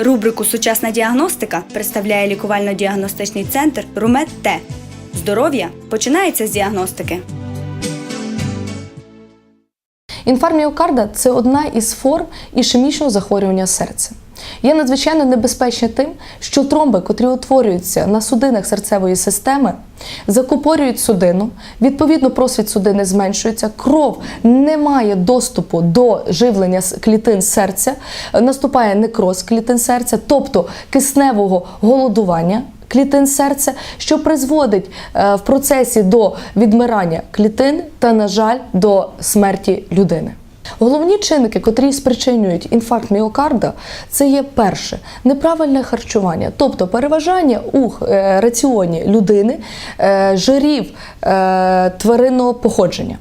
Рубрику Сучасна діагностика представляє лікувально-діагностичний центр Румет Т. Здоров'я починається з діагностики. Інфаркт міокарда – це одна із форм ішемічного захворювання серця. Є надзвичайно небезпечна тим, що тромби, котрі утворюються на судинах серцевої системи, закупорюють судину, відповідно, просвіт судини зменшується, кров не має доступу до живлення клітин серця, наступає некроз клітин серця, тобто кисневого голодування клітин серця, що призводить е, в процесі до відмирання клітин та, на жаль, до смерті людини. Головні чинники, котрі спричинюють інфаркт міокарда, це є перше неправильне харчування, тобто переважання у е, раціоні людини е, жирів тваринного походження.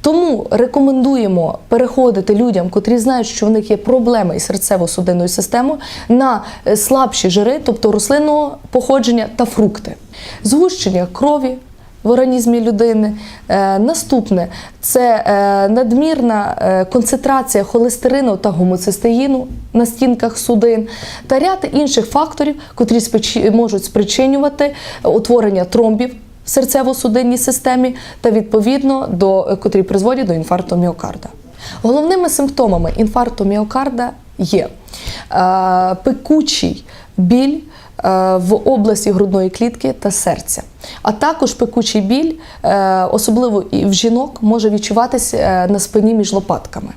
Тому рекомендуємо переходити людям, котрі знають, що в них є проблеми із серцево-судинною системою, на е, слабші жири, тобто рослинного походження та фрукти. Згущення крові в організмі людини. Е, наступне це е, надмірна концентрація холестерину та гомоцистеїну на стінках судин та ряд інших факторів, котрі можуть спричинювати утворення тромбів в серцево-судинній системі та відповідно до котрі призводять до інфаркту міокарда. Головними симптомами інфаркту міокарда є е, пекучий біль е, в області грудної клітки та серця. А також пекучий біль, е, особливо і в жінок, може відчуватися е, на спині між лопатками.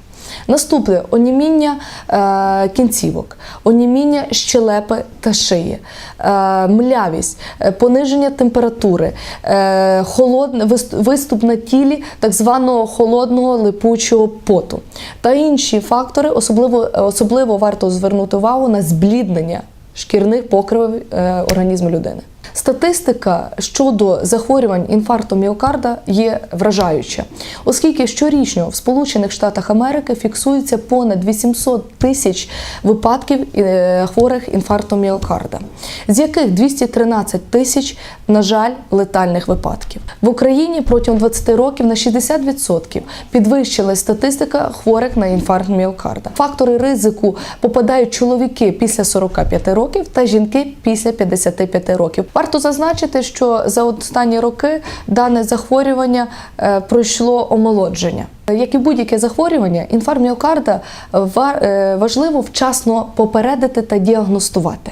Наступне. Оніміння е, кінцівок, оніміння щелепи та шиї, е, млявість, е, пониження температури, е, холодне, виступ на тілі так званого холодного липучого поту. Та інші фактори, особливо, особливо варто звернути увагу на збліднення шкірних покривів е, організму людини. Статистика щодо захворювань інфаркту міокарда є вражаюча, оскільки щорічно в Сполучених Штатах Америки фіксується понад 800 тисяч випадків е, хворих інфарктом міокарда, з яких 213 тисяч, на жаль, летальних випадків. В Україні протягом 20 років на 60% підвищилась статистика хворих на інфаркт міокарда. Фактори ризику попадають чоловіки після 45 років та жінки після 55 років. Варто зазначити, що за останні роки дане захворювання е, пройшло омолодження. Як і будь-яке захворювання, інфаркт міокарда е, важливо вчасно попередити та діагностувати.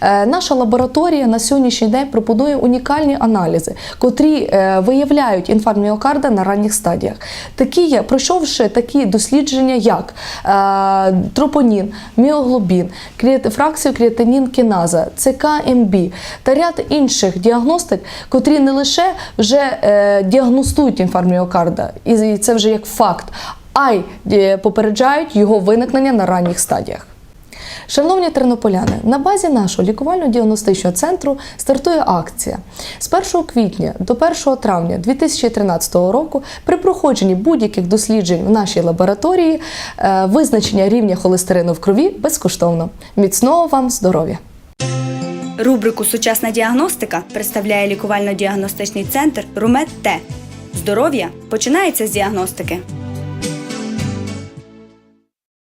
Е, Наша лабораторія на сьогоднішній день пропонує унікальні аналізи, котрі е, виявляють інфаркт міокарда на ранніх стадіях. Такі є, пройшовши такі дослідження, як тропонін, міоглобін, фракцію креатинін кіназа, ЦКМБ та ряд інших діагностик, котрі не лише вже діагностують інфаркт міокарда, і це вже як факт, а й е, попереджають його виникнення на ранніх стадіях. Шановні тернополяни, на базі нашого лікувально-діагностичного центру стартує акція з 1 квітня до 1 травня 2013 року при проходженні будь-яких досліджень в нашій лабораторії е, визначення рівня холестерину в крові безкоштовно. Міцного вам здоров'я! Рубрику Сучасна діагностика представляє лікувально-діагностичний центр Румет Т. Здоров'я починається з діагностики.